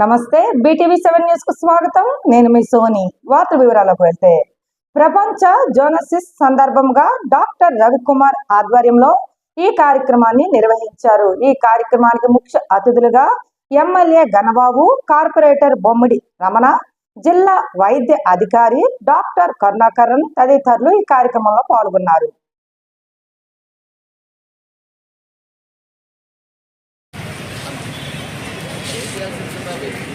నమస్తే BTV seven న్యూస్కు స్వాగతం. నేను మీ సోని. వార్త వివరాలకు వెళ్తే ప్రపంచ జోనసిస్ సందర్భంగా డాక్టర్ రవికుమార్ ఆధ్వర్యంలో ఈ కార్యక్రమాన్ని నిర్వహించారు. ఈ కార్యక్రమానికి ముఖ్య అతిథులుగా ఎమ్మెల్యే గణబాబు కార్పొరేటర్ బొమ్మిడి రమణ జిల్లా వైద్య అధికారి డాక్టర్ కరుణాకరన్ తదితరులు ఈ కార్యక్రమంలో పాల్గొన్నారు. Gracias.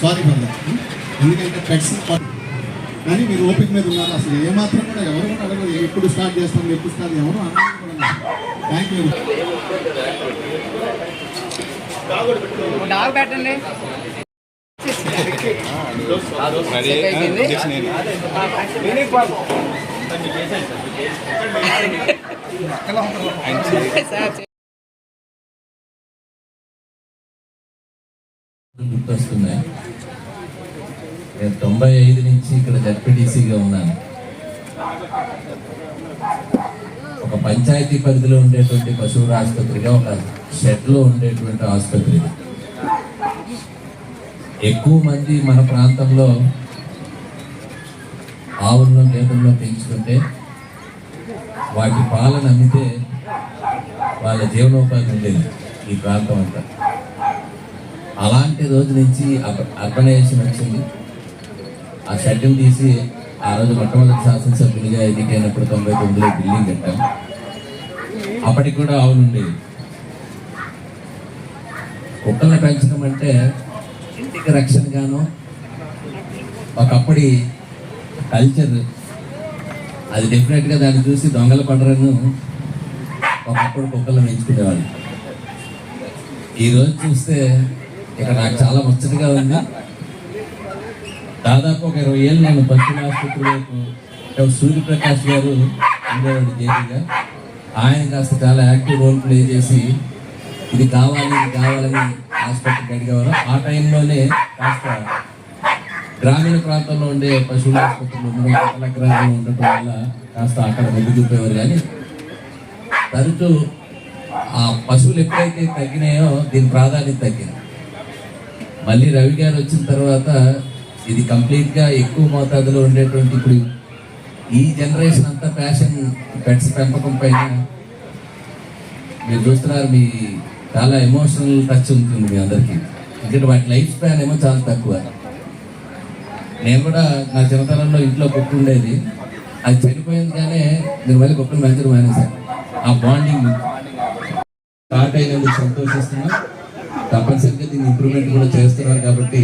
సారీ ఫర్ దట్ ఎందుకంటే పెట్స్ కానీ మీరు ఓపిక మీద ఉన్నారు. అసలు ఏమాత్రం కూడా ఎవరు కూడా అడగరు. ఎప్పుడు స్టార్ట్ చేస్తాం ఎప్పుడు స్టార్ట్ ఎవరు థ్యాంక్ యూ పెట్టండి. గుర్తొస్తున్నాయి. నేను తొంభై ఐదు నుంచి ఇక్కడ జడ్పీటీసీగా ఉన్నాను. ఒక పంచాయతీ పరిధిలో ఉండేటువంటి పశువుల ఆసుపత్రిగా ఒక షెడ్లో ఉండేటువంటి ఆసుపత్రి. ఎక్కువ మంది మన ప్రాంతంలో ఆవులను గేదెల్లో పెంచుకుంటే వాటి పాలన అమ్మితే వాళ్ళ జీవనోపాధి ఉండేది ఈ ప్రాంతం అంతా. అలాంటి రోజు నుంచి అర్బనైజేషన్ వచ్చింది. ఆ షెడ్యూల్ తీసి ఆ రోజు మొట్టమొదటి శాసనసభ్యులుగా ఎన్నికైనప్పుడు తొంభై తొమ్మిదిలో బిల్డింగ్ కట్టాం. అప్పటికి కూడా ఆవులు ఉండేవి. కుక్కల్ని పెంచడం అంటే ఇంటికి రక్షణగాను ఒకప్పటి కల్చర్. అది డెఫినెట్గా దాన్ని చూసి దొంగల పడరను ఒకప్పుడు కుక్కలను పెంచుకునేవాళ్ళు. ఈ రోజు చూస్తే ఇక్కడ నాకు చాలా ముచ్చటగా ఉంది. దాదాపు ఒక ఇరవై ఏళ్ళు నేను పశ్చిమ ఆసుపత్రిలో సూర్యప్రకాష్ గారు ఉండేవాడు జేపీగా ఆయన కాస్త చాలా యాక్టివ్ రోల్ ప్లే చేసి ఇది కావాలి ఇది కావాలని హాస్పిటల్కి అడిగేవారు ఆ టైంలోనే కాస్త గ్రామీణ ప్రాంతంలో ఉండే పశువుల ఆసుపత్రులు ఉండడం గ్రామం గ్రామంలో ఉండటం వల్ల కాస్త అక్కడ మొగ్గు చూపేవారు. కానీ తరచూ ఆ పశువులు ఎప్పుడైతే తగ్గినాయో దీని ప్రాధాన్యత తగ్గింది. మళ్ళీ రవి గారు వచ్చిన తర్వాత ఇది కంప్లీట్గా ఎక్కువ మోతాదులో ఉండేటువంటి ఇప్పుడు ఈ జనరేషన్ అంతా ఫ్యాషన్ పెట్స్ పెంపకం పైన మీరు చూస్తున్నారు మీ చాలా ఎమోషనల్ టచ్ ఉంటుంది మీ అందరికీ. ఎందుకంటే వాటి లైఫ్ స్పాన్ ఏమో చాలా తక్కువ. నేను కూడా నా చిన్నతనంలో ఇంట్లో కుక్క ఉండేది అది చనిపోయింది కానీ నేను మళ్ళీ కుక్కను పెంచడం మానేశాను. ఆ బాండింగ్ స్టార్ట్ అయినందుకు సంతోషిస్తున్నాం. తప్పనిసరిగా దీన్ని ఇంప్రూవ్మెంట్ కూడా చేస్తున్నారు కాబట్టి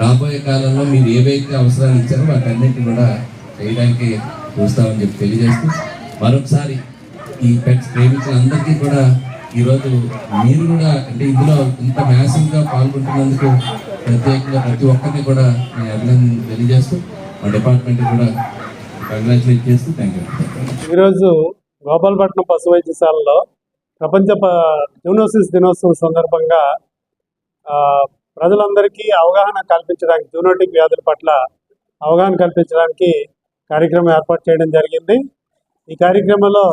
రాబోయే కాలంలో మీరు ఏవైతే అవసరాలు ఇచ్చారో వాటన్నిటిని కూడా చేయడానికి చూస్తామని చెప్పి తెలియజేస్తూ మరొకసారి ఈ పెట్స్ ప్రేమికులందరికీ కూడా ఈరోజు మీరు కూడా అంటే ఇందులో ఇంత మ్యాసివ్గా పాల్గొంటున్నందుకు ప్రత్యేకంగా ప్రతి ఒక్కరిని కూడా నేను అభినందన తెలియజేస్తూ మా డిపార్ట్మెంట్ కూడా కంగ్రాచులేట్ చేస్తూ థ్యాంక్ యూ ఈరోజు గోపాలపట్నం పశు వైద్యశాలలో ప్రపంచ ప- జూనోసిస్ దినోత్సవం సందర్భంగా ఆ, ప్రజలందరికీ అవగాహన కల్పించడానికి జూనోటిక్ వ్యాధుల పట్ల అవగాహన కల్పించడానికి కార్యక్రమం ఏర్పాటు చేయడం జరిగింది. ఈ కార్యక్రమంలో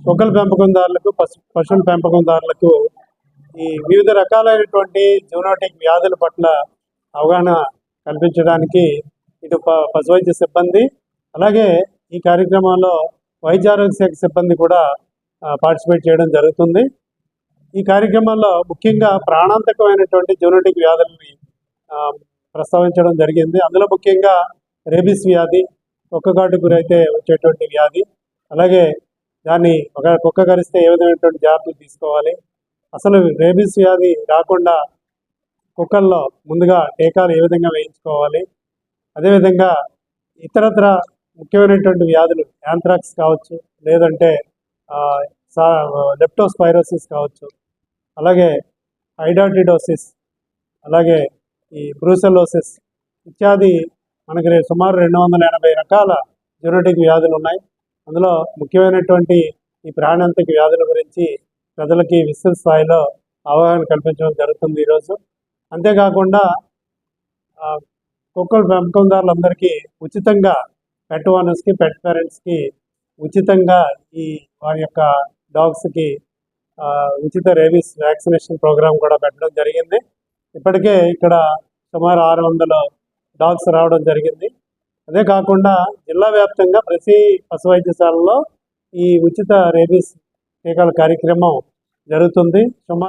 కుక్కల పెంపకందారులకు పశు పశువుల పెంపకందారులకు ఈ వివిధ రకాలైనటువంటి జూనోటిక్ వ్యాధుల పట్ల అవగాహన కల్పించడానికి ఇటు ప- పశు వైద్య సిబ్బంది అలాగే ఈ కార్యక్రమంలో వైద్య ఆరోగ్య శాఖ సిబ్బంది కూడా పార్టిసిపేట్ చేయడం జరుగుతుంది. ఈ కార్యక్రమంలో ముఖ్యంగా ప్రాణాంతకమైనటువంటి జూనోటిక్ వ్యాధులని ప్రస్తావించడం జరిగింది. అందులో ముఖ్యంగా రేబిస్ వ్యాధి కుక్కగాటు గురైతే వచ్చేటువంటి వ్యాధి అలాగే దాన్ని ఒక కుక్క కరిస్తే ఏ విధమైనటువంటి జాగ్రత్తలు తీసుకోవాలి. అసలు రేబీస్ వ్యాధి రాకుండా కుక్కల్లో ముందుగా టీకాలు ఏ విధంగా వేయించుకోవాలి. అదేవిధంగా ఇతరత్ర ముఖ్యమైనటువంటి వ్యాధులు యాంథ్రాక్స్ కావచ్చు లేదంటే లెప్టోస్పైరోసిస్ కావచ్చు. అలాగే ఐడాటిడోసిస్ అలాగే ఈ బ్రూసెలోసిస్ ఇత్యాది మనకి సుమారు రెండు వందల ఎనభై రకాల జెనెటిక్ వ్యాధులు ఉన్నాయి. అందులో ముఖ్యమైనటువంటి ఈ ప్రాణాంతక వ్యాధుల గురించి ప్రజలకి విస్తృత స్థాయిలో అవగాహన కల్పించడం జరుగుతుంది ఈరోజు. అంతేకాకుండా కుక్కల పెంపకందారులందరికీ ఉచితంగా పెట్ ఓనర్స్కి పెట్ పేరెంట్స్కి ఉచితంగా ఈ వారి యొక్క డాగ్స్కి ఉచిత రేబీస్ వ్యాక్సినేషన్ ప్రోగ్రామ్ కూడా పెట్టడం జరిగింది. ఇప్పటికే ఇక్కడ సుమారు ఆరు వందల డాగ్స్ రావడం జరిగింది. అదే కాకుండా జిల్లా వ్యాప్తంగా ప్రతి పశు వైద్యశాలలో ఈ ఉచిత రేబీస్ టీకాల కార్యక్రమం జరుగుతుంది. సుమారు